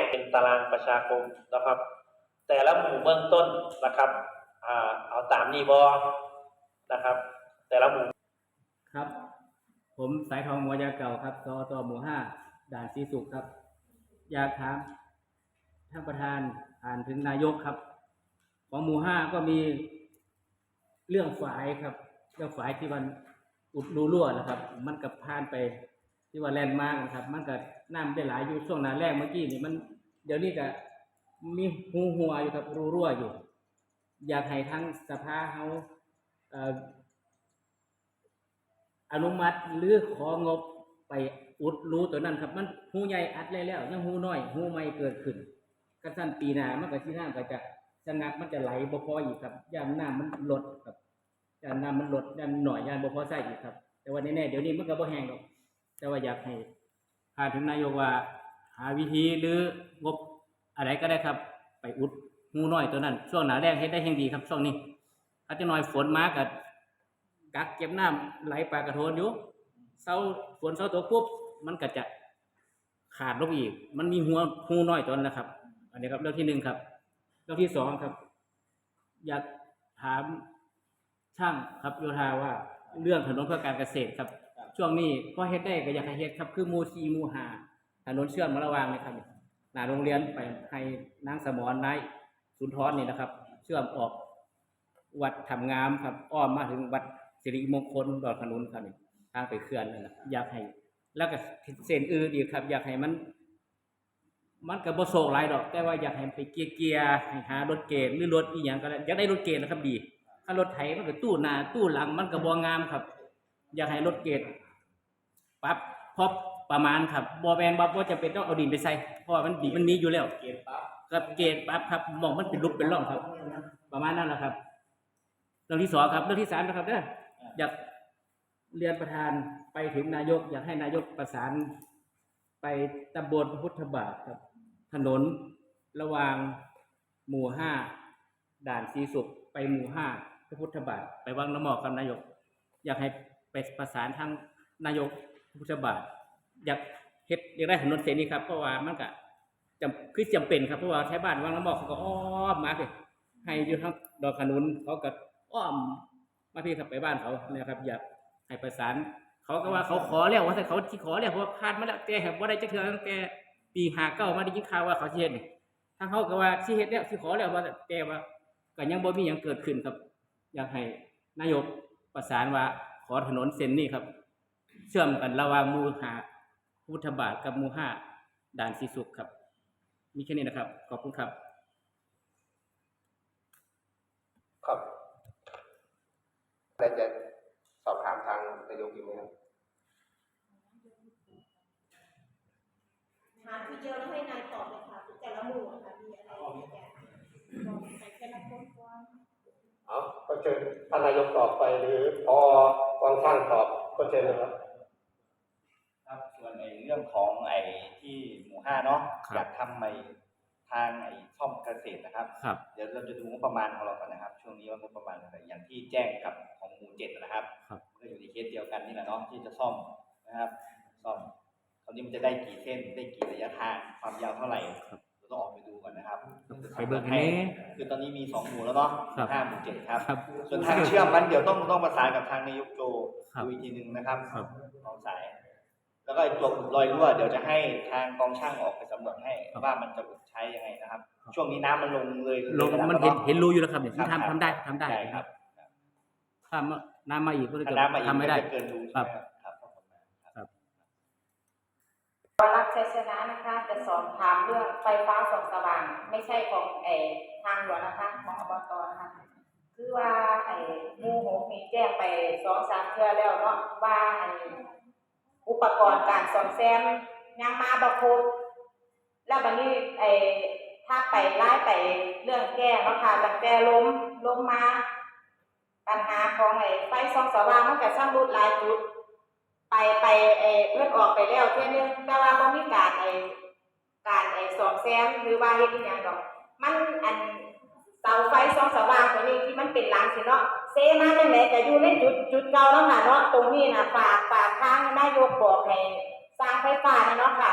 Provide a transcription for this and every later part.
งเป็นตารางประชาคมนะครับ แต่ละหมู่เบื้องต้นนะครับเอาตามนี้บอนะครับ แต่ละหมู่ครับ ผมสายทองมัวยาเก่าครับตตหมู่ห้าด่านสีสุขครับ อยากถามท่านประธานอ่านถึงนายกครับ ของหมู่ห้าก็มีเรื่องฝายครับ เรื่องฝายที่มันอุดรูรั่วนะครับ มันกับผ่านไป ที่ว่าแลนด์มาร์กนะครับ มันก็น้ำได้หลายอยู่ช่วงหนาแรกเมื่อกี้นี่มันเดี๋ยวนี้ก็มีหูหัวอยู่ครับรูรั่วอยู่ อยากให้ทั้งสภาเขาอนุมัติหรือของบไปอุดรูตัวนั้นครับ มันหูใหญ่อัดแล้วแล้วยังหูน้อยหูใหม่เกิดขึ้นกระสั้นปีหนามันก็ที่น้ำก็จะสงักมันจะไหลบ่พออีกครับย่านน้ำมันลดครับย่านน้ำมันลดย่านหน่อยย่านบ่พอใส่อีกครับ แต่ว่าแน่เดี๋ยวนี้มันก็บ่แห้งหรอก แต่ว่าอยากให้พาถึงนายกว่า หาวิธีหรืองบอะไรก็ได้ครับ ไปอุดหูน้อยตัวนั้น ช่วงหนาแรงเฮ็ดได้แห่งดีครับ ช่วงนี้ถ้าจะน้อยฝนมาก็กักเก็บน้ำไหลปลากระโทนอยู่เศร้าฝนเศร้าตัวปุ๊บมันก็จะขาดลงอีก มันมีหัวหูน้อยตัวนั้นนะครับ อันนี้ครับเรื่องที่หนึ่งครับ เรื่องที่สองครับ อยากถามช่างครับโยธาว่าเรื่องถนนเพื่อการเกษตรครับ ช่วงนี้พอเฮ็ดได้ก็อยากให้เฮ็ดครับคือมูซีมูหาถนนเชื่อมมาระหวางเลยครับหน้าโรงเรียนไปให้นางสมรนายสุนทรนี่นะครับ เชื่อมออกวัดทำงามครับอ้อมมาถึงวัดสิริมงคลดอนขนุนครับนี่ทางไปเขื่อนนั่นแหละอยากให้ แล้วก็เส้นอื่นอีกครับ อยากให้มัน มันก็บ่โศกหลายดอก แต่ว่าอยากให้ไปเกียร์เกียร์ให้หารถเกณฑ์หรือรถอีหยังก็ได้อยากได้รถเกณฑ์นะครับดีถ้ารถไถมันก็ตู้หน้าตู้หลังมันก็บ่งามครับ อยากให้รถเกณฑ์ ปรับพบประมาณครับบ่แม่นว่าบ่จะเป็นต้องเอาดินไปใส่เพราะว่ามันดีมันมีอยู่แล้วเกณฑ์ปั๊บกับเกณฑ์ปั๊บครับมองมันเป็นลุกเป็นร่องครับ ประมาณนั้นแหละครับเรื่องที่สองครับเรื่องที่สามนะครับเด้ออยากเรียนประธานไปถึงนายก อยากให้นายกประสาน ไปตำบลพระพุทธบาทครับ ถนนระหว่างหมู่ห้าด่านสีสุขไปหมู่ห้าพระพุทธบาท ไปวังน้ำหมอกครับนายก อยากให้ไปประสานทางนายก พุทธบาทอยากเฮ็ดอยากได้ถนนเส้นนี้ครับเพราะว่ามันก็จำคือจำเป็นครับเพราะว่าใช้บ้านวังน้ำหมอกเขาก็อ้อมมาเลยให้อยู่ทั้งดอกขนุนเขาก็อ้อมมาพี่ครับไปบ้านเขาเนี่ยครับ อยากให้ประสานเขาก็ว่าเขาขอแล้วว่าแต่เขาที่ขอแล้วเพราะว่าผ่านมาแล้วแต่แหบว่าได้จะเทื่อตั้งแต่ปีหาเก้ามาได้ยินข่าวว่าเขาเฮ็ดนี่ทางเขาก็ว่าสิเฮ็ดแล้วสิขอแล้วว่าแต่ว่าก็ยังบ่มีหยังเกิดขึ้นครับ อยากให้นายกประสานว่าขอถนนเส้นนี้ครับ เชื่อมกันระหว่างหมู่หาพุทธบาทกับหมู่ห้าด่านสีสุขครับ มีแค่นี้นะครับ ขอบคุณครับ ครับได้จะสอบถามทางนายกอยู่ไหมครับถามทีเดียวแล้วให้นายตอบเลยค่ะแต่ละหมู่อะค่ะมีอะไรที่จะบอกไปแต่ละคนก่อนเอาก็เชิญท่านนายกตอบไปหรือพอวางช่างตอบก็เชิญเลยครับครับส่วนไอ้เรื่องของไอ้ที่ หมู่ห้าเนาะครับ อยากทำไอ้ทางไอ้ซ่อมเกษตรนะครับ ครับ เดี๋ยวเราจะดูงบประมาณของเราก่อนนะครับ ช่วงนี้ว่างบประมาณอะไรอย่างที่แจ้งกับของหมู่เจ็ดนะครับครับ ก็อยู่ในเคสเดียวกันนี่แหละเนาะที่จะซ่อมนะครับซ่อมคราวนี้มันจะได้กี่เส้นได้กี่ระยะทางความยาวเท่าไหร่เราต้องออกไปดูก่อนนะครับไปเบิกให้แน่คือตอนนี้มีสองหมู่แล้วเนาะครับ ห้าหมู่เจ็ดครับ ครับ ส่วนทางเชื่อมมันเดี๋ยวต้องต้องประสานกับทางนายกโจครับดูอีกทีหนึ่งนะครับครับ ของสาย แล้วก็ไอ้ตัวอุดรอยรั่วเดี๋ยวจะให้ทางกองช่างออกไปสำรวจให้ครับว่ามันจะอุดใช้ยังไงนะครับครับ ช่วงนี้น้ำมันลงเลยลงระดับมันเห็นแล้วาะเห็นรูอยู่แล้วครับเนี่ยครับทำทำได้ทำได้ใช่ครับถ้าน้ำมาอีกก็ถ้าน้ำมาอีกทำไม่ได้ก็จะเกินรูใช่ไหมครับครับขอบคุณมากครับรักชัยชนะนะคะจะสอบถามเรื่องไฟฟ้าส่องสว่าง ไม่ใช่ของเออทางหลวงนะคะของอบตนะคะคือว่าไอ้หมู่หกมีแจ้งไปสองสามเทื่อแล้วเนาะว่าไอ้ อุปกรณ์การซ่อมแซมยังมาบ่ครบแล้วบัดนี้ไอ้ถ้าไปไล่ไปเรื่องแก้เนาะค่ะตั้งแต่ล้มล้มมา ปัญหาของไอ้ไฟส่องสว่างมันก็สร้างรุดหลายจุด ไปไปไอ้เพื่อนออกไปแล้วเที่ยนึงแต่ว่าบ่มีการไอ้การไอ้สอมแซมหรือว่าเฮ็ดอีหยังดอก มันอันเสาไฟส่องสว่างตัวนี้ที่มันเป็นหลังสิเนาะ เซมาจังไดก็อยู่ในจุดจุดเก่าแล้วค่ะเนาะตรงนี้นะฝากฝากทางนายกบอกให้สร้างไฟฟ้าเนาะค่ะ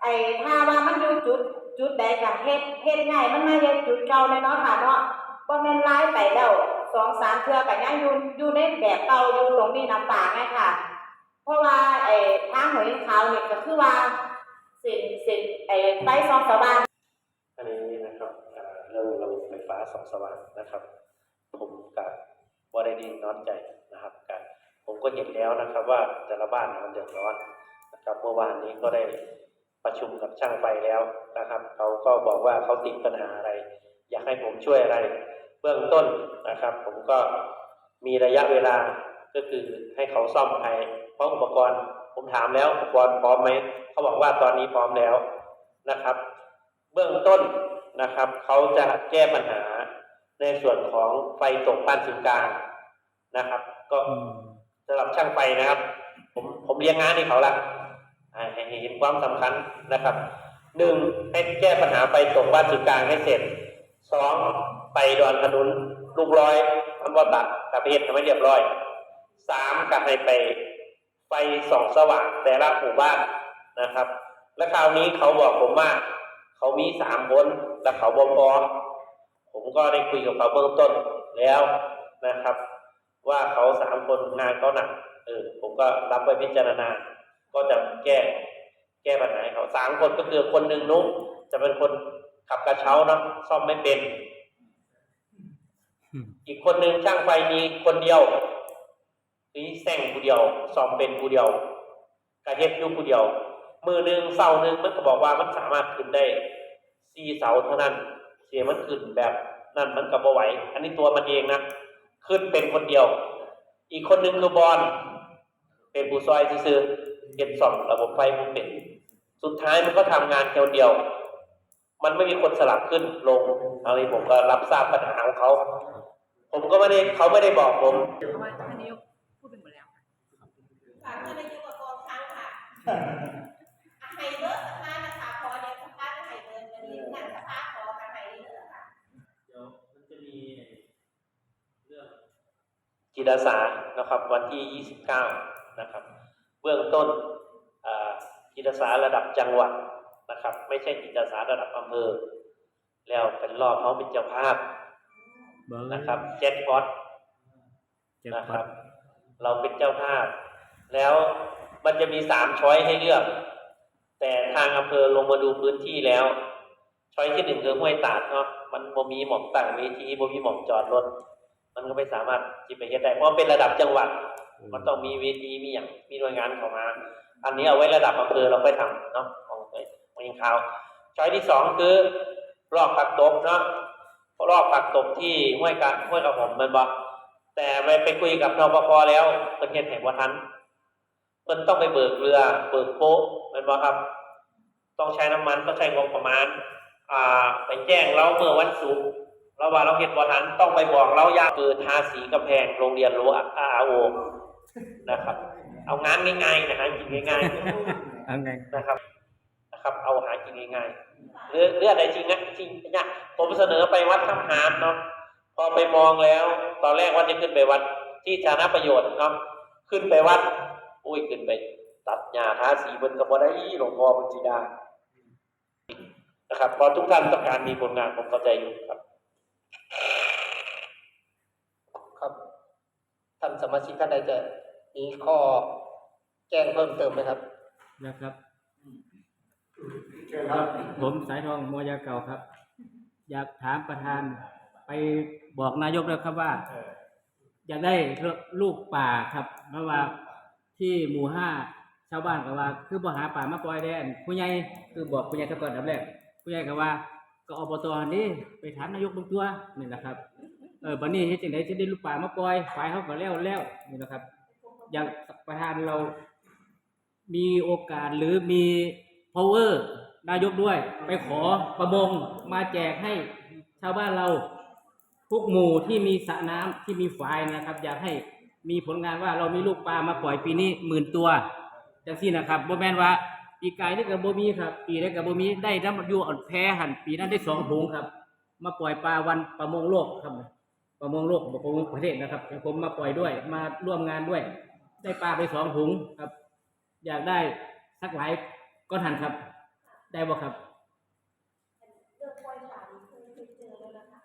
ไอ้ถ้าว่ามันอยู่จุดจุดใดก็เฮ็ดเฮ็ดง่ายมันมาเฮ็ดจุดเก่าเลยเนาะค่ะเนาะบ่แม่นลายไปแล้วสองสามเทื่อก็ยังอยู่อยู่ในแบบเก่าอยู่ตรงนี้น้ำปากไงค่ะ เพราะว่าไอ้ทางหัวขาวนี่ยก็คือว่าสินสินไอ้ไฟส่องสว่างอันนี้นะครับเรื่องระบบไฟฟ้าสองสว่างนะครับ ผมกับบริดีน้อนใจนะครับกันผมก็เห็นแล้วนะครับว่าแต่ละบ้านมันเดือดร้อนนะครับเมื่อวานนี้ก็ได้ประชุมกับช่างไฟแล้วนะครับเขาก็บอกว่าเขาติดปัญหาอะไร อยากให้ผมช่วยอะไร เบื้องต้นนะครับ ผมก็มีระยะเวลาก็คือให้เขาซ่อมภายเพราะอุปกรณ์ ผมถามแล้วอุปกรณ์พร้อมไหมเขาบอกว่าตอนนี้พร้อมแล้วนะครับ เบื้องต้นนะครับ เขาจะแก้ปัญหา ในส่วนของไฟตกบ้านศูนย์กลางนะครับ ก็อืมสำหรับช่างไฟนะครับ ผมผมเลี้ยงงานให้เขาละอ่าให้ให้เห็นความสำคัญนะครับหนึ่งให้แก้ปัญหาไฟตกบ้านศูนย์กลางให้เสร็จสองไปดอนขนุนลูกร้อยอันว่าตัดกับเพชรทำให้เรียบร้อยสามก็ให้ไปไฟส่องสว่างแต่ละหมู่บ้านนะครับ และคราวนี้เขาบอกผมว่า เขามีสามคนและเขาบอพอ ผมก็ได้คุยกับเขาเบื้องต้นแล้วนะครับ ว่าเขาสามคนงานเขาหนักเออผมก็รับไปพิจารณา ก็จะแก้แก้ปัญหาให้เขาสามคนก็คือคนหนึ่งนุ๊กจะเป็นคนขับกระเช้าเนาะซ่อมไม่เป็น อีกคนหนึ่งช่างไฟมีคนเดียวนี่แซงผู้เดียวซ่อมเป็นผู้เดียวกระเฮ็ดอยู่ผู้เดียว มือหนึ่งเสาหนึ่งมันก็บอกว่ามันสามารถขึ้นได้สี่เสาเท่านั้น เสียมันขึ้นแบบนั่นมันก็บ่ไหว อันนี้ตัวมันเองนะขึ้นเป็นคนเดียว อีกคนหนึ่งคือบอลเป็นผู้ซอยซื่อๆเก็บส่องระบบไฟมันเป็น สุดท้ายมันก็ทำงานเดียวเดียว มันไม่มีคนสลับขึ้นลงอะไรผมก็รับทราบปัญหาของเขา ผมก็ไม่ได้เขาไม่ได้บอกผมเพราะว่าท่านนายกพูดไปหมดแล้วฝากท่านนายกกับกองช้างค่ะอะให้เลิกส จิตอาสานะครับวันที่ 29 นะครับ เบื้องต้นอ่าจิตอาสาระดับจังหวัดนะครับ ไม่ใช่จิตอาสาระดับอำเภอ แล้วเป็นรอบเขาเป็นเจ้าภาพเบิ่งนะครับเจ็ตพอตเจ็บนะคปัรัดบเราเป็นเจ้าภาพ แล้วมันจะมีสามช้อยให้เลือก แต่ทางอำเภอลงมาดูพื้นที่แล้วช้อยที่หนึ่งคือห้วยตาดเนาะมันบ่มีหม่อมตั้งเวทีบ่มีหม่อมจอดรถ มันก็ไม่สามารถที่ไปเฮ็ดได้เพราะมันเป็นระดับจังหวัด มันต้องมีเวทีมีอย่างมีหน่วยงานเข้ามา อันนี้เอาไว้ระดับอำเภอเราไปทำเนาะของไปของยิงข่าวช้อยที่สองคือรอบผักตบเนาะรอบผักตบที่ห้วยกะห้วยกระผมแมันบอกแต่ไปไปคุยกับนปภแล้วเพิ่นเฮ็ดให้บ่ทันเพิ่นต้องไปเบิกเรือ เบิกโป๊ะแมันบ่ครับ ต้องใช้น้ำมันต้องใช้งบประมาณ อ่า ไปแจ้งเราเมื่อวันศุกร์ เราว่าเราเฮ็ดบ่ทันต้องไปบอกเราอยากคือทาสีกำแพงโรงเรียนรั้วอาโอนะครับ เอางานง่ายๆนะฮะกินง่ายๆเอาไงนะครับนะครับ เอาหากินง่ายๆเรือเรืออะไรจริงนะจริงเนี่ยผมเสนอไปวัดคำหามเนาะพอไปมองแล้ว ตอนแรกว่าจะขึ้นไปวัดที่สาธารณประโยชน์เนาะขึ้นไปวัดอุ้ยขึ้นไป ตัดหญ้าทาสีบนกระบอกได้หลวงพ่อบุญจีดานะครับเพอทุกท่านต้องการมีผลงานผมเข้าใจอยู่ครับครับ ท่านสมาชิกท่านใดจะมีข้อแจ้งเพิ่มเติมไหมครับนะครับครับผมสายทองมอยาเก่าครับ อยากถามประธานไปบอกนายกเลยครับว่า อยากได้ลูกป่าครับเพราะว่าที่หมู่ห้าชาวบ้านก็ว่า คือบ่หาป่ามาปล่อยแดนผู้ใหญ่คือบอกผู้ใหญ่ตะก่อนดับแรกผู้ใหญ่ก็ว่า ก็อบตนี่ไปถามนายกลงตัวนี่นะครับ เออบัดนี้เฮ็ดจังได๋สิได้ลูกป่ามาปล่อยฝ่ายเขาก็แล้วแล้วนี่นะครับ อยากประธานเรามีโอกาสหรือมี power นายกด้วย ไปขอประมงมาแจกให้ชาวบ้านเราทุกหมู่ที่มีสระน้ำที่มีฝายนะครับ อยากให้มีผลงานว่าเรามีลูกปลามาปล่อยปีนี้หมื่นตัวจังซี่นะครับบ่แม่นว่าปีกายนี่ก็บ่มีครับปีนี้ก็บ่มีได้น้ำอยู่อ่อนแพ้หันปีนั้นได้สองถุงครับ มาปล่อยปลาวันประมงโลกครับ ประมงโลกประมงประเทศนะครับเดี๋ผมมาปล่อยด้วยมาร่วมงานด้วย ได้ปลาไปสองถุงครับ อยากได้สักหลายก็ทันครับ ได้บ่ครับเลือกปล่อยปลาเคยเคยเจอแล้นะคะ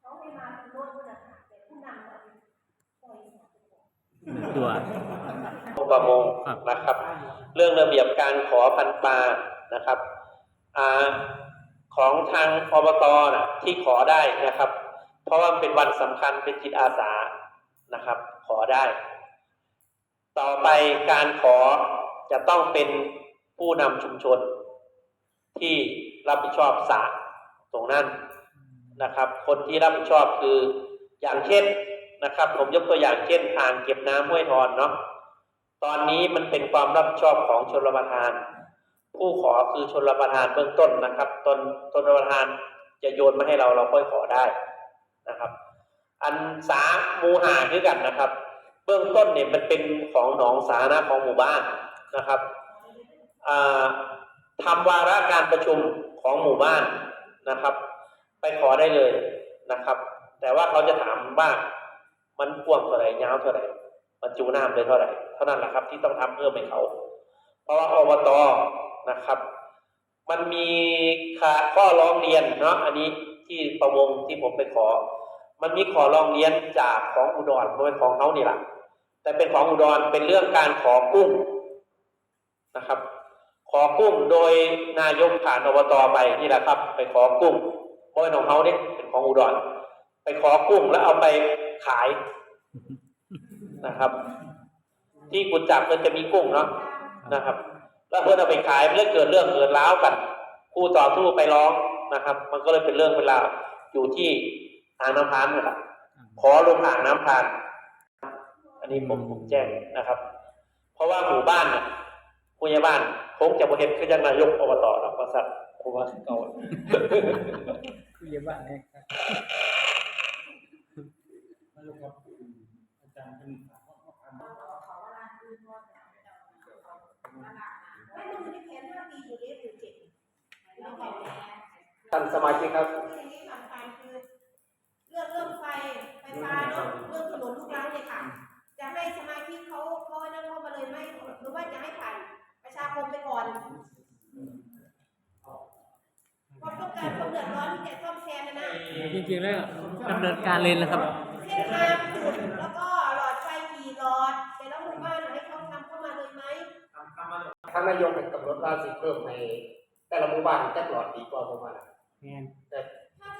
เขาไม่มาเนรถนะคะนะครัตวตัวประมงนะครับ เรื่องระเบียบการขอพันปลานะครับอของทางอบตนที่ขอได้นะครับ เพราะว่าเป็นวันสำคัญเป็นจิตอาสานะครับ ขอได้ ต่อไปการขอจะต้องเป็นผู้นำชุมชน ที่รับผิดชอบสระตรงนั้นนะครับ คนที่รับผิดชอบคืออย่างเช่นนะครับ ผมยกตัวอย่างเช่นอ่างเก็บน้ำห้วยทอนเนาะตอนนี้มันเป็นความรับผิดชอบของชนรับประทาน ผู้ขอคือชนรับประทานเบื้องต้นนะครับ ตนชนรับประทานจะโยนมาให้เราเราค่อยขอได้ นะครับ อันสาหมูหาคือกันนะครับ เบื้องต้นเนี่ยมันเป็นของหนองสาธารณะของหมู่บ้านนะครับทำวาระการประชุมของหมู่บ้านนะครับ ไปขอได้เลยนะครับ แต่ว่าเขาจะถามว่ามันกว้างเท่าไหร่ยาวเท่าไหร่บรรจุน้ำเลยเท่าไหร่เท่านั้นแหละครับที่ต้องทำเพิ่มให้เขา เพราะว่าอบตนะครับ มันมีข้อร้องเรียนเนาะอันนี้ ที่ประมงที่ผมไปขอ มันมีขอร้องเรียนจากของอุดรไม่เป็นของเขานี่แหละแต่เป็นของอุดรเป็นเรื่องการขอกุ้งนะครับ ขอกุ้งโดยนายกผ่านอบตไปนี่แหละครับ ไปขอกุ้งเพราะเป็นของเขาเนี่ยเป็นของอุดร ไปขอกุ้งแล้วเอาไปขายนะครับ ที่กุญจับมันจะมีกุ้งเนาะนะครับ แล้วเพื่อนเอาไปขายเรื่องเกิดเรื่องเกิดร้าวกันคู่ต่อสู้ไปร้อง นะครับ มันก็เลยเป็นเรื่องเวลาวอยู่ที่อ่างน้ำพานนี่แหละขอลงอ่างน้ำพาน อันนี้ผมผมแจ้งนะครับ เพราะว่าหมู่บ้านน่ะผู้ใหญ่บ้านคงจะบ่เห็นคือจังนายกอบตหรอกว่าสัตว์ผมว่าเก่าผู้ใหญ่บ้านเนี่ยครับไม่ ท่านสมาชิกครับที่อย่างนี้สำคัญคือเรื่องเรื่องไฟไฟฟ้าเนาะเรื่องถนนลูกรังเนี่ยค่ะ จะให้สมาชิกเขาเขานั่งเข้ามาเลยไหมหรือว่าจะให้ผ่านประชาคมไปก่อนเพราะต้องการความเดือดร้อนที่จะซ่อมแซมนะนะจริงๆแล้วดำเนินการเลยนะครับ เส้นทางขุดแล้วก็หลอดไฟกี่หลอดแต่ละหมู่บ้านให้เขาทำเข้ามาเลยไหมทางนายกเป็นกำหนดว่าสิเพิ่มในแต่ละหมู่บ้านจะหลอดดีกว่าหมู่บ้าน แต่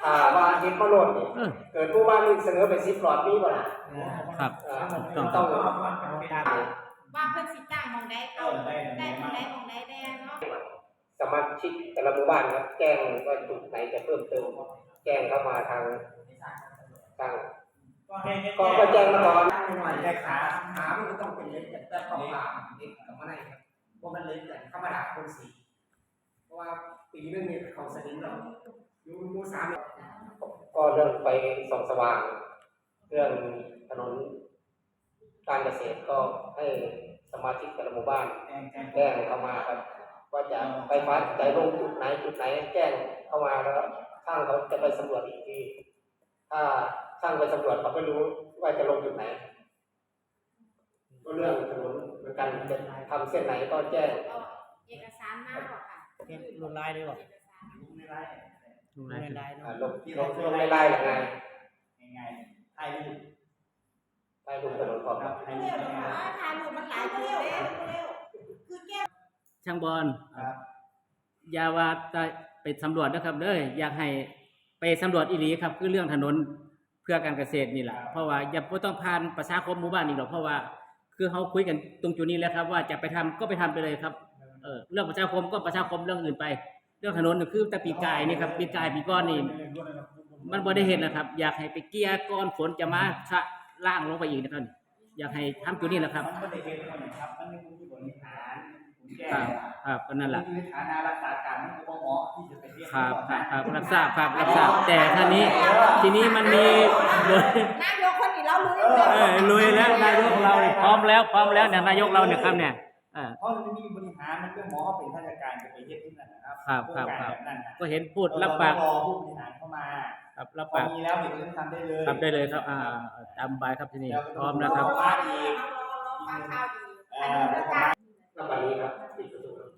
ถ้าว่าเห็นมาโลดนี่เออ เกิดหมู่บ้านหนึงเสนอไปสิบหลอดมีบ่ล่ะครับเอ่อต้องต้องว่าเพิ่นสิจ้างหมองใดเอาได้หมองใดหมองใดได้เนาะสมาชิกแต่ละหมู่บ้านครับแจ้งว่าจุดไหนจะเพิ่มเติม แจ้งเข้ามาทางทางก็ก็แจ้งมาก่อนหน่อยแต่ขาขามันก็ต้องเป็นเล็กแต่ต้องขาเล็กกับมาไหนครับเพราะมันเล็กแต่ธรรมดาคนสีเพ ราะว่าปีนึงเนี่ยเขาสนิมเราอยู่หมู่สามก็เรื่องไฟส่องสว่าง เรื่องถนนการเกษตรก็ให้สมาชิกแต่ละหมู่บ้านแจ้งเข้ามาครับ ว่าจะไฟฟ้าจะลงจุดไหนจุดไหนแจ้งเข้ามาแล้วช่างเขาจะไปสำรวจอีกทีถ้าช่างไปสำรวจเขาไม่รู้ว่าจะลงจุดไหนก็เรื่องถนนเหมือนกันจะทำเส้นไหนก็แจ้งเอาเอกสารมา บ่ค่ะลงลายเลยว่ะเอกสารดูลแลงลายอ่าเนาะลงลงลงในไล่หรือไงง่ายๆถ่ายรูปไล่ลงถนนพร้อมครับถ่ายรูเร็ปวง่ายๆถ่ายรูปมันหลายเร็วเร็วคือแก้ช่างบอลๆครับอย่าว่าจะไปสำรวจนะครับเด้ออยากให้ไปสำรวจอีหลีครับ คือเรื่องถนนเพื่อการเกษตรนี่แหละเพราะว่าอย่าบ่ต้องผ่านประชาคมหมู่บ้านนี่หรอกเพราะว่า คือเขาคุยกันตรงจุดนี้แล้วครับ ว่าจะไปทำก็ไปทำไปเลยครับ เออเรื่องประชาคมก็ประชาคมเรื่องอื่นไป เรื่องถนนนี่คือแต่ปีกายนี่ครับปีกายปีก้อนนี่มันบ่ได้เห็นนะครับ อยากให้ไปเกลี่ยก้อนฝนจะมาชะล่างลงไปอีกนะครับ อยากให้ทำจุดนี้แหละครับมันไม่ได้เป็นคนครับมันเป็นผู้ที่บริหารผู้แก้ครับครับก็นั่นแหละผู้ที่ฐานะรักษาการมันก็บ่เหมาะที่จะไปเรียกครับครับครับรับทราบครับรับทราบแต่ท่านี้ทีนี้มันมีโดยนายกคนนี้เรารู้เออลุยแล้วนายกเราเนี่ยพร้อมแล้วพร้อมแล้วเนี่ยนายกเราเนี่ยครับเนี่ยเเพราะมันไม่มีบริหารมันก็หมอเขาเป็นข้าราชการจะไปเฮ็ดที่นั่นนะครับครับครับการแบบนั้นก็เห็นพูดรับปากรอผู้บริหารเข้ามาครับรับปากมีแล้วเด็กก็ทำได้เลยทำได้เลยครับ อ่าตามใบายครับที่นี่พร้อมนะครับ เารอฟังข่าวดีอ่อ แล้วกันนี้ครับปิดประตูครับ